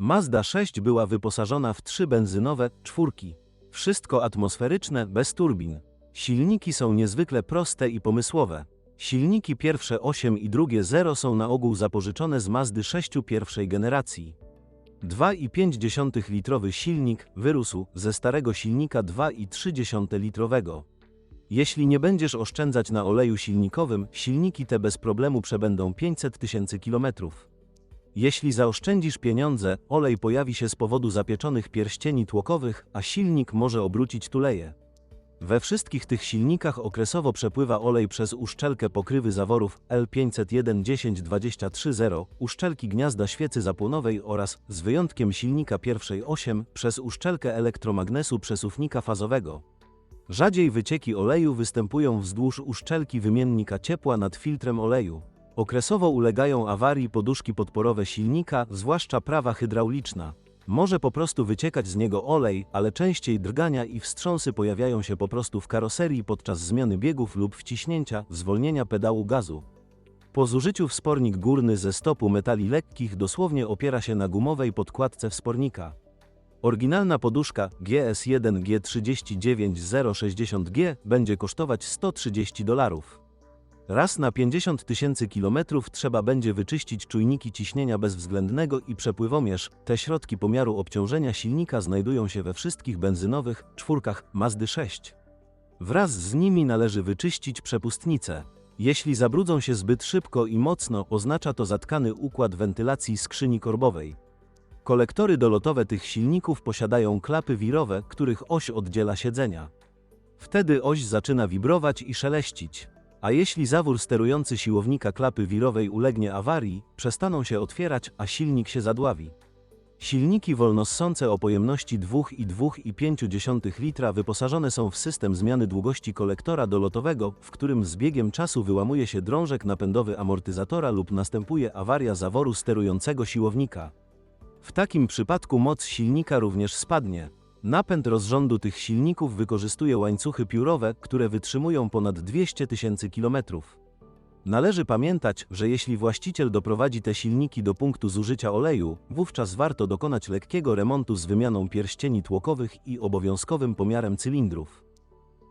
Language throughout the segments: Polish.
Mazda 6 była wyposażona w trzy benzynowe czwórki. Wszystko atmosferyczne, bez turbin. Silniki są niezwykle proste i pomysłowe. Silniki pierwsze 8 i drugie 0 są na ogół zapożyczone z Mazdy 6 pierwszej generacji. 2,5 litrowy silnik wyrósł ze starego silnika 2,3 litrowego. Jeśli nie będziesz oszczędzać na oleju silnikowym, silniki te bez problemu przebędą 500 tysięcy kilometrów. Jeśli zaoszczędzisz pieniądze, olej pojawi się z powodu zapieczonych pierścieni tłokowych, a silnik może obrócić tuleje. We wszystkich tych silnikach okresowo przepływa olej przez uszczelkę pokrywy zaworów L501-10-23-0, uszczelki gniazda świecy zapłonowej oraz, z wyjątkiem silnika pierwszej 8, przez uszczelkę elektromagnesu przesuwnika fazowego. Rzadziej wycieki oleju występują wzdłuż uszczelki wymiennika ciepła nad filtrem oleju. Okresowo ulegają awarii poduszki podporowe silnika, zwłaszcza prawa hydrauliczna. Może po prostu wyciekać z niego olej, ale częściej drgania i wstrząsy pojawiają się po prostu w karoserii podczas zmiany biegów lub wciśnięcia, zwolnienia pedału gazu. Po zużyciu wspornik górny ze stopu metali lekkich dosłownie opiera się na gumowej podkładce wspornika. Oryginalna poduszka GS1 G39060G będzie kosztować 130 dolarów. Raz na 50 tysięcy kilometrów trzeba będzie wyczyścić czujniki ciśnienia bezwzględnego i przepływomierz. Te środki pomiaru obciążenia silnika znajdują się we wszystkich benzynowych czwórkach Mazdy 6. Wraz z nimi należy wyczyścić przepustnice. Jeśli zabrudzą się zbyt szybko i mocno, oznacza to zatkany układ wentylacji skrzyni korbowej. Kolektory dolotowe tych silników posiadają klapy wirowe, których oś oddziela siedzenia. Wtedy oś zaczyna wibrować i szeleścić. A jeśli zawór sterujący siłownika klapy wirowej ulegnie awarii, przestaną się otwierać, a silnik się zadławi. Silniki wolnossące o pojemności 2,2,5 litra wyposażone są w system zmiany długości kolektora dolotowego, w którym z biegiem czasu wyłamuje się drążek napędowy amortyzatora lub następuje awaria zaworu sterującego siłownika. W takim przypadku moc silnika również spadnie. Napęd rozrządu tych silników wykorzystuje łańcuchy piórowe, które wytrzymują ponad 200 tysięcy kilometrów. Należy pamiętać, że jeśli właściciel doprowadzi te silniki do punktu zużycia oleju, wówczas warto dokonać lekkiego remontu z wymianą pierścieni tłokowych i obowiązkowym pomiarem cylindrów.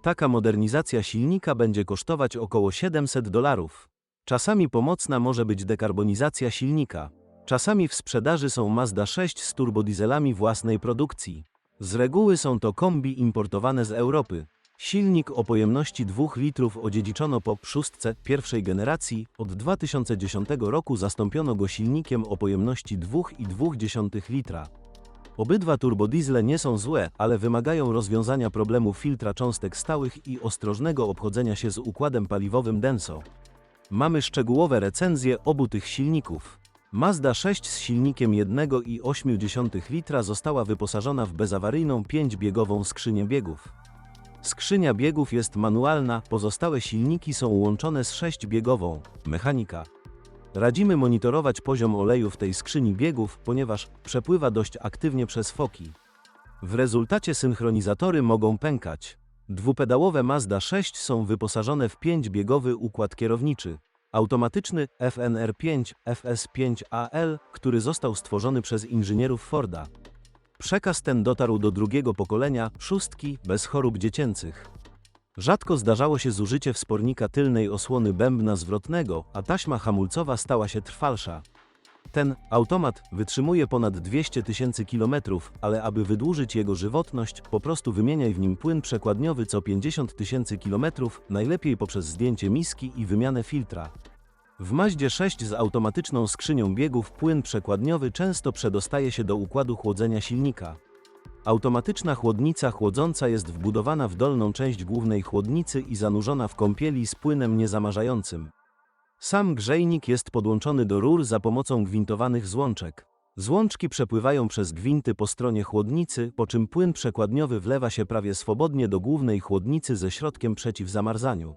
Taka modernizacja silnika będzie kosztować około 700 dolarów. Czasami pomocna może być dekarbonizacja silnika. Czasami w sprzedaży są Mazda 6 z turbodieselami własnej produkcji. Z reguły są to kombi importowane z Europy. Silnik o pojemności 2 litrów odziedziczono po szóstce pierwszej generacji. Od 2010 roku zastąpiono go silnikiem o pojemności 2,2 litra. Obydwa turbodiesle nie są złe, ale wymagają rozwiązania problemu filtra cząstek stałych i ostrożnego obchodzenia się z układem paliwowym Denso. Mamy szczegółowe recenzje obu tych silników. Mazda 6 z silnikiem 1,8 litra została wyposażona w bezawaryjną 5-biegową skrzynię biegów. Skrzynia biegów jest manualna, pozostałe silniki są łączone z 6-biegową, mechanika. Radzimy monitorować poziom oleju w tej skrzyni biegów, ponieważ przepływa dość aktywnie przez foki. W rezultacie synchronizatory mogą pękać. Dwupedałowe Mazda 6 są wyposażone w 5-biegowy układ kierowniczy. Automatyczny FNR5 FS5AL, który został stworzony przez inżynierów Forda. Przekaz ten dotarł do drugiego pokolenia, szóstki, bez chorób dziecięcych. Rzadko zdarzało się zużycie wspornika tylnej osłony bębna zwrotnego, a taśma hamulcowa stała się trwalsza. Ten automat wytrzymuje ponad 200 tysięcy kilometrów, ale aby wydłużyć jego żywotność, po prostu wymieniaj w nim płyn przekładniowy co 50 tysięcy kilometrów, najlepiej poprzez zdjęcie miski i wymianę filtra. W Maździe 6 z automatyczną skrzynią biegów płyn przekładniowy często przedostaje się do układu chłodzenia silnika. Automatyczna chłodnica chłodząca jest wbudowana w dolną część głównej chłodnicy i zanurzona w kąpieli z płynem niezamarzającym. Sam grzejnik jest podłączony do rur za pomocą gwintowanych złączek. Złączki przepływają przez gwinty po stronie chłodnicy, po czym płyn przekładniowy wlewa się prawie swobodnie do głównej chłodnicy ze środkiem przeciw zamarzaniu.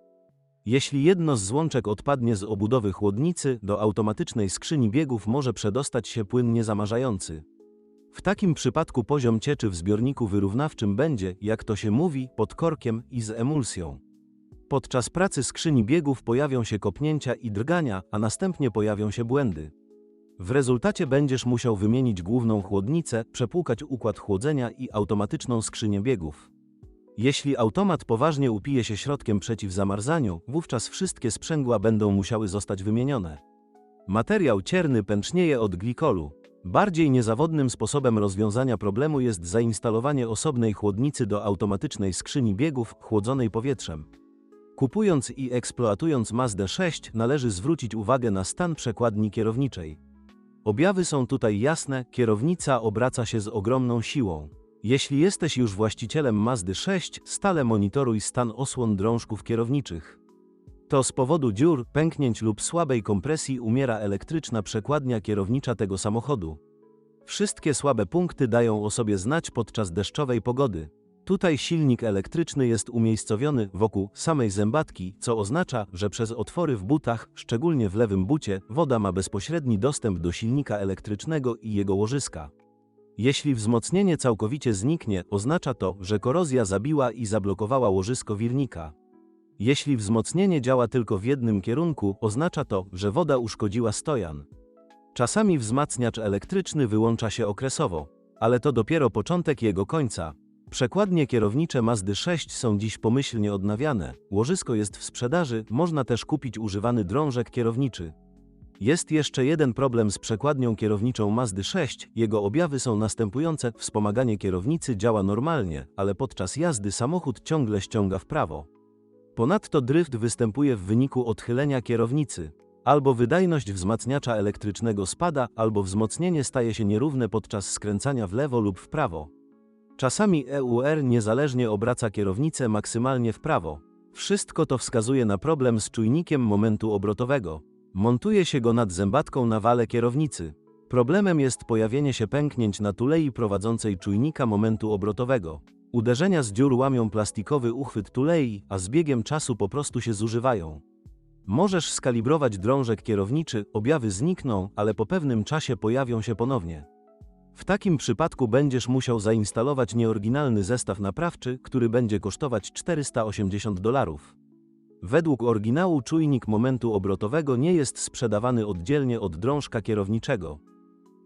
Jeśli jedno z złączek odpadnie z obudowy chłodnicy, do automatycznej skrzyni biegów może przedostać się płyn niezamarzający. W takim przypadku poziom cieczy w zbiorniku wyrównawczym będzie, jak to się mówi, pod korkiem i z emulsją. Podczas pracy skrzyni biegów pojawią się kopnięcia i drgania, a następnie pojawią się błędy. W rezultacie będziesz musiał wymienić główną chłodnicę, przepłukać układ chłodzenia i automatyczną skrzynię biegów. Jeśli automat poważnie upije się środkiem przeciw zamarzaniu, wówczas wszystkie sprzęgła będą musiały zostać wymienione. Materiał cierny pęcznieje od glikolu. Bardziej niezawodnym sposobem rozwiązania problemu jest zainstalowanie osobnej chłodnicy do automatycznej skrzyni biegów chłodzonej powietrzem. Kupując i eksploatując Mazdę 6 należy zwrócić uwagę na stan przekładni kierowniczej. Objawy są tutaj jasne, kierownica obraca się z ogromną siłą. Jeśli jesteś już właścicielem Mazdy 6, stale monitoruj stan osłon drążków kierowniczych. To z powodu dziur, pęknięć lub słabej kompresji umiera elektryczna przekładnia kierownicza tego samochodu. Wszystkie słabe punkty dają o sobie znać podczas deszczowej pogody. Tutaj silnik elektryczny jest umiejscowiony wokół samej zębatki, co oznacza, że przez otwory w butach, szczególnie w lewym bucie, woda ma bezpośredni dostęp do silnika elektrycznego i jego łożyska. Jeśli wzmocnienie całkowicie zniknie, oznacza to, że korozja zabiła i zablokowała łożysko wirnika. Jeśli wzmocnienie działa tylko w jednym kierunku, oznacza to, że woda uszkodziła stojan. Czasami wzmacniacz elektryczny wyłącza się okresowo, ale to dopiero początek jego końca. Przekładnie kierownicze Mazdy 6 są dziś pomyślnie odnawiane, łożysko jest w sprzedaży, można też kupić używany drążek kierowniczy. Jest jeszcze jeden problem z przekładnią kierowniczą Mazdy 6, jego objawy są następujące, wspomaganie kierownicy działa normalnie, ale podczas jazdy samochód ciągle ściąga w prawo. Ponadto dryft występuje w wyniku odchylenia kierownicy. Albo wydajność wzmacniacza elektrycznego spada, albo wzmocnienie staje się nierówne podczas skręcania w lewo lub w prawo. Czasami EUR niezależnie obraca kierownicę maksymalnie w prawo. Wszystko to wskazuje na problem z czujnikiem momentu obrotowego. Montuje się go nad zębatką na wale kierownicy. Problemem jest pojawienie się pęknięć na tulei prowadzącej czujnika momentu obrotowego. Uderzenia z dziur łamią plastikowy uchwyt tulei, a z biegiem czasu po prostu się zużywają. Możesz skalibrować drążek kierowniczy, objawy znikną, ale po pewnym czasie pojawią się ponownie. W takim przypadku będziesz musiał zainstalować nieoryginalny zestaw naprawczy, który będzie kosztować 480 dolarów. Według oryginału czujnik momentu obrotowego nie jest sprzedawany oddzielnie od drążka kierowniczego.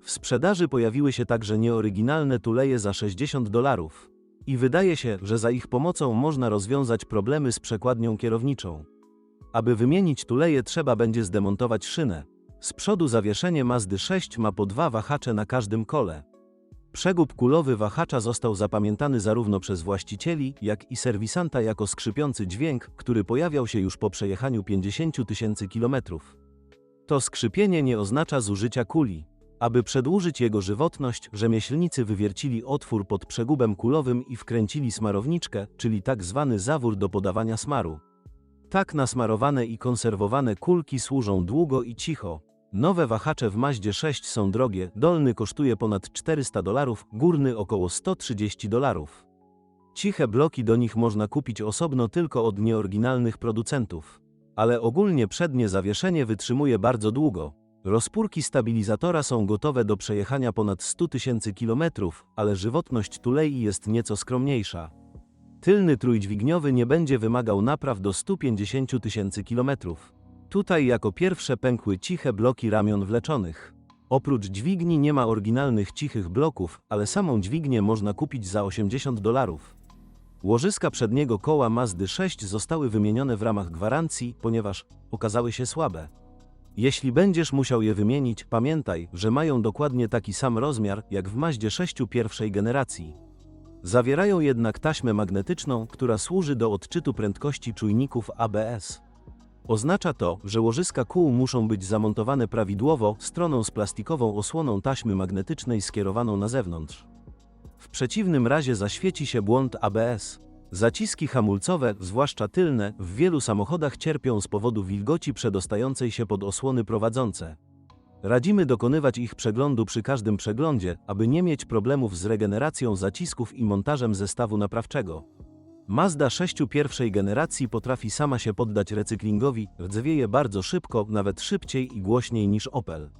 W sprzedaży pojawiły się także nieoryginalne tuleje za 60 dolarów. I wydaje się, że za ich pomocą można rozwiązać problemy z przekładnią kierowniczą. Aby wymienić tuleje trzeba będzie zdemontować szynę. Z przodu zawieszenie Mazdy 6 ma po dwa wahacze na każdym kole. Przegub kulowy wahacza został zapamiętany zarówno przez właścicieli, jak i serwisanta jako skrzypiący dźwięk, który pojawiał się już po przejechaniu 50 tysięcy kilometrów. To skrzypienie nie oznacza zużycia kuli. Aby przedłużyć jego żywotność, rzemieślnicy wywiercili otwór pod przegubem kulowym i wkręcili smarowniczkę, czyli tak zwany zawór do podawania smaru. Tak nasmarowane i konserwowane kulki służą długo i cicho. Nowe wahacze w Maździe 6 są drogie, dolny kosztuje ponad 400 dolarów, górny około 130 dolarów. Ciche bloki do nich można kupić osobno tylko od nieoryginalnych producentów. Ale ogólnie przednie zawieszenie wytrzymuje bardzo długo. Rozpórki stabilizatora są gotowe do przejechania ponad 100 tysięcy kilometrów, ale żywotność tulei jest nieco skromniejsza. Tylny trójdźwigniowy nie będzie wymagał napraw do 150 tysięcy kilometrów. Tutaj jako pierwsze pękły ciche bloki ramion wleczonych. Oprócz dźwigni nie ma oryginalnych cichych bloków, ale samą dźwignię można kupić za 80 dolarów. Łożyska przedniego koła Mazdy 6 zostały wymienione w ramach gwarancji, ponieważ okazały się słabe. Jeśli będziesz musiał je wymienić, pamiętaj, że mają dokładnie taki sam rozmiar jak w Maździe 6 pierwszej generacji. Zawierają jednak taśmę magnetyczną, która służy do odczytu prędkości czujników ABS. Oznacza to, że łożyska kół muszą być zamontowane prawidłowo stroną z plastikową osłoną taśmy magnetycznej skierowaną na zewnątrz. W przeciwnym razie zaświeci się błąd ABS. Zaciski hamulcowe, zwłaszcza tylne, w wielu samochodach cierpią z powodu wilgoci przedostającej się pod osłony prowadzące. Radzimy dokonywać ich przeglądu przy każdym przeglądzie, aby nie mieć problemów z regeneracją zacisków i montażem zestawu naprawczego. Mazda 6 pierwszej generacji potrafi sama się poddać recyklingowi, rdzewieje bardzo szybko, nawet szybciej i głośniej niż Opel.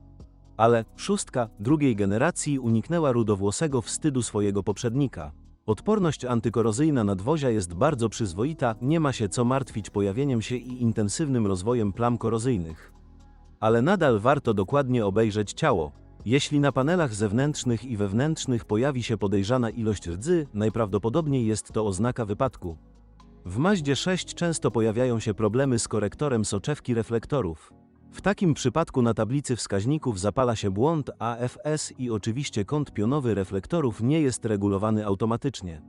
Ale szóstka drugiej generacji uniknęła rudowłosego wstydu swojego poprzednika. Odporność antykorozyjna nadwozia jest bardzo przyzwoita, nie ma się co martwić pojawieniem się i intensywnym rozwojem plam korozyjnych. Ale nadal warto dokładnie obejrzeć ciało. Jeśli na panelach zewnętrznych i wewnętrznych pojawi się podejrzana ilość rdzy, najprawdopodobniej jest to oznaka wypadku. W Maździe 6 często pojawiają się problemy z korektorem soczewki reflektorów. W takim przypadku na tablicy wskaźników zapala się błąd AFS i oczywiście kąt pionowy reflektorów nie jest regulowany automatycznie.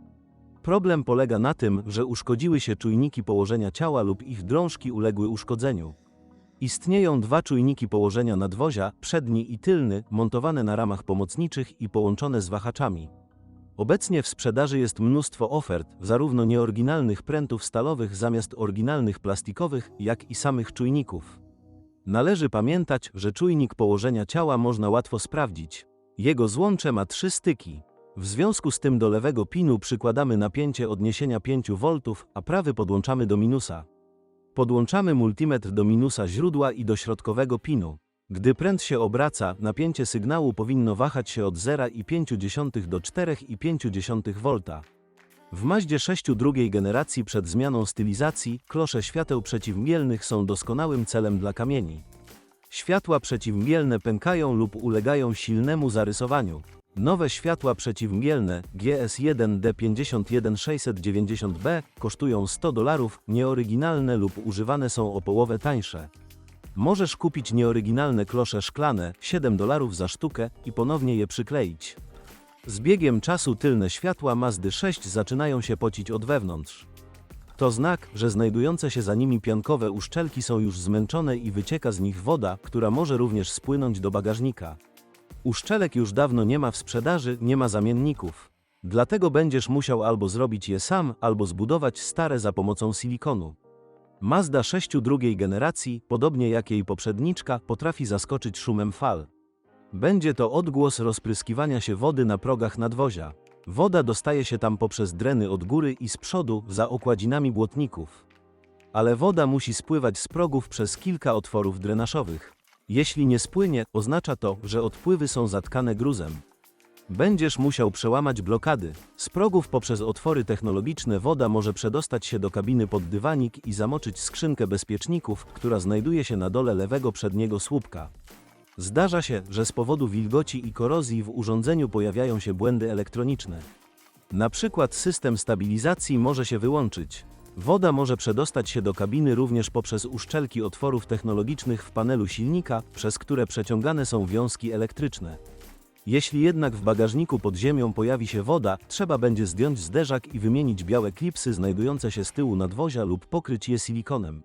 Problem polega na tym, że uszkodziły się czujniki położenia ciała lub ich drążki uległy uszkodzeniu. Istnieją dwa czujniki położenia nadwozia, przedni i tylny, montowane na ramach pomocniczych i połączone z wahaczami. Obecnie w sprzedaży jest mnóstwo ofert, zarówno nieoryginalnych prętów stalowych zamiast oryginalnych plastikowych, jak i samych czujników. Należy pamiętać, że czujnik położenia ciała można łatwo sprawdzić. Jego złącze ma trzy styki. W związku z tym do lewego pinu przykładamy napięcie odniesienia 5 V, a prawy podłączamy do minusa. Podłączamy multimetr do minusa źródła i do środkowego pinu. Gdy pręt się obraca, napięcie sygnału powinno wahać się od 0,5 do 4,5 V. W Maździe 6 drugiej generacji przed zmianą stylizacji klosze świateł przeciwmielnych są doskonałym celem dla kamieni. Światła przeciwmielne pękają lub ulegają silnemu zarysowaniu. Nowe światła przeciwmielne GS1 D51690B kosztują 100 dolarów, nieoryginalne lub używane są o połowę tańsze. Możesz kupić nieoryginalne klosze szklane 7 dolarów za sztukę i ponownie je przykleić. Z biegiem czasu tylne światła Mazdy 6 zaczynają się pocić od wewnątrz. To znak, że znajdujące się za nimi piankowe uszczelki są już zmęczone i wycieka z nich woda, która może również spłynąć do bagażnika. Uszczelek już dawno nie ma w sprzedaży, nie ma zamienników. Dlatego będziesz musiał albo zrobić je sam, albo zbudować stare za pomocą silikonu. Mazda 6 drugiej generacji, podobnie jak jej poprzedniczka, potrafi zaskoczyć szumem fal. Będzie to odgłos rozpryskiwania się wody na progach nadwozia. Woda dostaje się tam poprzez dreny od góry i z przodu, za okładzinami błotników. Ale woda musi spływać z progów przez kilka otworów drenażowych. Jeśli nie spłynie, oznacza to, że odpływy są zatkane gruzem. Będziesz musiał przełamać blokady. Z progów poprzez otwory technologiczne woda może przedostać się do kabiny pod dywanik i zamoczyć skrzynkę bezpieczników, która znajduje się na dole lewego przedniego słupka. Zdarza się, że z powodu wilgoci i korozji w urządzeniu pojawiają się błędy elektroniczne. Na przykład system stabilizacji może się wyłączyć. Woda może przedostać się do kabiny również poprzez uszczelki otworów technologicznych w panelu silnika, przez które przeciągane są wiązki elektryczne. Jeśli jednak w bagażniku pod ziemią pojawi się woda, trzeba będzie zdjąć zderzak i wymienić białe klipsy znajdujące się z tyłu nadwozia lub pokryć je silikonem.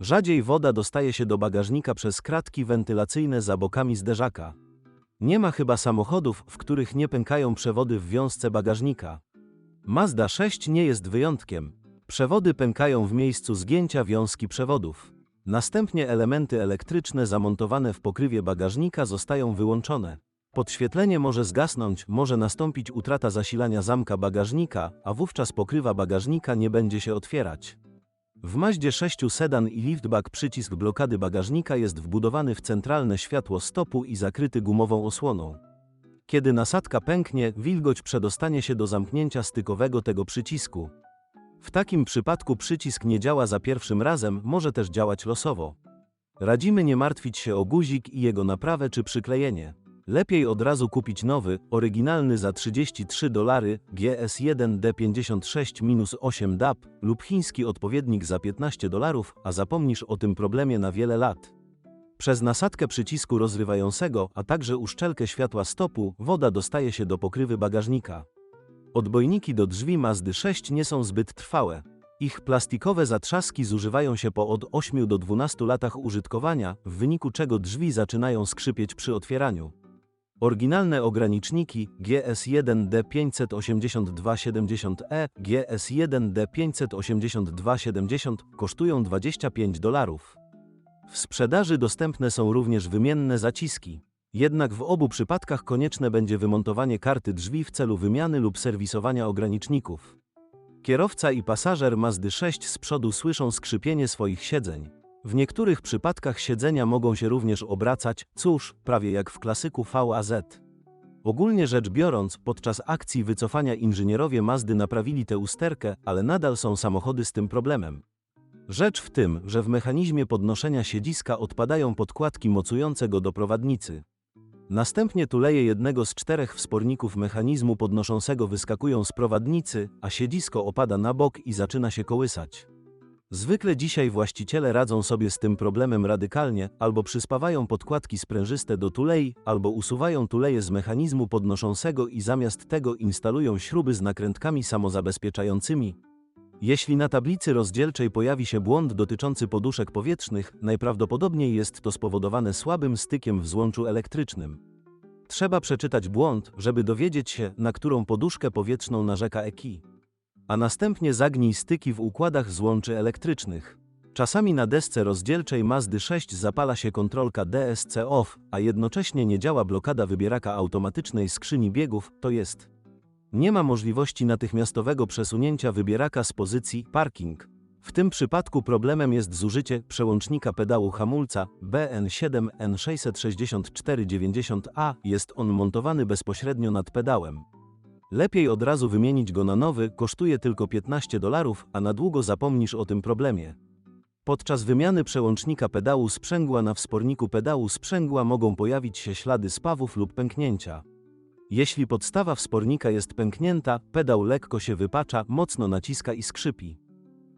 Rzadziej woda dostaje się do bagażnika przez kratki wentylacyjne za bokami zderzaka. Nie ma chyba samochodów, w których nie pękają przewody w wiązce bagażnika. Mazda 6 nie jest wyjątkiem. Przewody pękają w miejscu zgięcia wiązki przewodów. Następnie elementy elektryczne zamontowane w pokrywie bagażnika zostają wyłączone. Podświetlenie może zgasnąć, może nastąpić utrata zasilania zamka bagażnika, a wówczas pokrywa bagażnika nie będzie się otwierać. W Maździe 6 sedan i liftback przycisk blokady bagażnika jest wbudowany w centralne światło stopu i zakryty gumową osłoną. Kiedy nasadka pęknie, wilgoć przedostanie się do zamknięcia stykowego tego przycisku. W takim przypadku przycisk nie działa za pierwszym razem, może też działać losowo. Radzimy nie martwić się o guzik i jego naprawę czy przyklejenie. Lepiej od razu kupić nowy, oryginalny za 33 dolary GS1 D56-8 DAP lub chiński odpowiednik za 15 dolarów, a zapomnisz o tym problemie na wiele lat. Przez nasadkę przycisku rozrywającego, a także uszczelkę światła stopu, woda dostaje się do pokrywy bagażnika. Odbojniki do drzwi Mazdy 6 nie są zbyt trwałe. Ich plastikowe zatrzaski zużywają się po od 8 do 12 latach użytkowania, w wyniku czego drzwi zaczynają skrzypieć przy otwieraniu. Oryginalne ograniczniki GS1 D58270E, GS1 D58270 kosztują 25 dolarów. W sprzedaży dostępne są również wymienne zaciski. Jednak w obu przypadkach konieczne będzie wymontowanie karty drzwi w celu wymiany lub serwisowania ograniczników. Kierowca i pasażer Mazdy 6 z przodu słyszą skrzypienie swoich siedzeń. W niektórych przypadkach siedzenia mogą się również obracać, cóż, prawie jak w klasyku VAZ. Ogólnie rzecz biorąc, podczas akcji wycofania inżynierowie Mazdy naprawili tę usterkę, ale nadal są samochody z tym problemem. Rzecz w tym, że w mechanizmie podnoszenia siedziska odpadają podkładki mocujące go do prowadnicy. Następnie tuleje jednego z czterech wsporników mechanizmu podnoszącego wyskakują z prowadnicy, a siedzisko opada na bok i zaczyna się kołysać. Zwykle dzisiaj właściciele radzą sobie z tym problemem radykalnie, albo przyspawają podkładki sprężyste do tulei, albo usuwają tuleje z mechanizmu podnoszącego i zamiast tego instalują śruby z nakrętkami samozabezpieczającymi. Jeśli na tablicy rozdzielczej pojawi się błąd dotyczący poduszek powietrznych, najprawdopodobniej jest to spowodowane słabym stykiem w złączu elektrycznym. Trzeba przeczytać błąd, żeby dowiedzieć się, na którą poduszkę powietrzną narzeka EKI a następnie zagnij styki w układach złączy elektrycznych. Czasami na desce rozdzielczej Mazdy 6 zapala się kontrolka DSC OFF, a jednocześnie nie działa blokada wybieraka automatycznej skrzyni biegów, to jest. Nie ma możliwości natychmiastowego przesunięcia wybieraka z pozycji parking. W tym przypadku problemem jest zużycie przełącznika pedału hamulca BN7N66490A. Jest on montowany bezpośrednio nad pedałem. Lepiej od razu wymienić go na nowy, kosztuje tylko 15 dolarów, a na długo zapomnisz o tym problemie. Podczas wymiany przełącznika pedału sprzęgła na wsporniku pedału sprzęgła mogą pojawić się ślady spawów lub pęknięcia. Jeśli podstawa wspornika jest pęknięta, pedał lekko się wypacza, mocno naciska i skrzypi.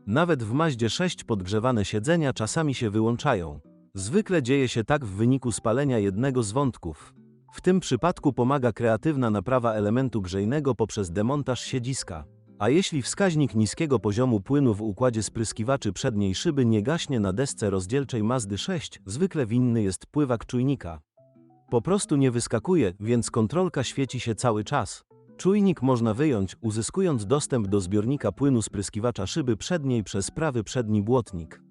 Nawet w Maździe 6 podgrzewane siedzenia czasami się wyłączają. Zwykle dzieje się tak w wyniku spalenia jednego z wątków. W tym przypadku pomaga kreatywna naprawa elementu grzejnego poprzez demontaż siedziska. A jeśli wskaźnik niskiego poziomu płynu w układzie spryskiwaczy przedniej szyby nie gaśnie na desce rozdzielczej Mazdy 6, zwykle winny jest pływak czujnika. Po prostu nie wyskakuje, więc kontrolka świeci się cały czas. Czujnik można wyjąć, uzyskując dostęp do zbiornika płynu spryskiwacza szyby przedniej przez prawy przedni błotnik.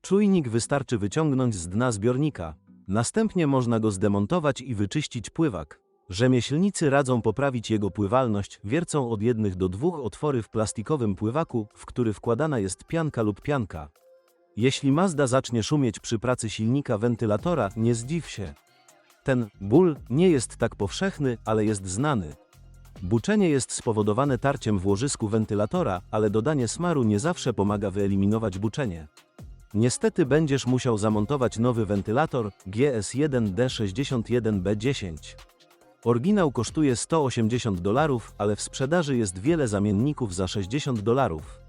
Czujnik wystarczy wyciągnąć z dna zbiornika. Następnie można go zdemontować i wyczyścić pływak. Rzemieślnicy radzą poprawić jego pływalność, wiercą od jednych do dwóch otwory w plastikowym pływaku, w który wkładana jest pianka lub pianka. Jeśli Mazda zacznie szumieć przy pracy silnika wentylatora, nie zdziw się. Ten ból nie jest tak powszechny, ale jest znany. Buczenie jest spowodowane tarciem w łożysku wentylatora, ale dodanie smaru nie zawsze pomaga wyeliminować buczenie. Niestety będziesz musiał zamontować nowy wentylator GS1D61B10. Oryginał kosztuje 180 dolarów, ale w sprzedaży jest wiele zamienników za 60 dolarów.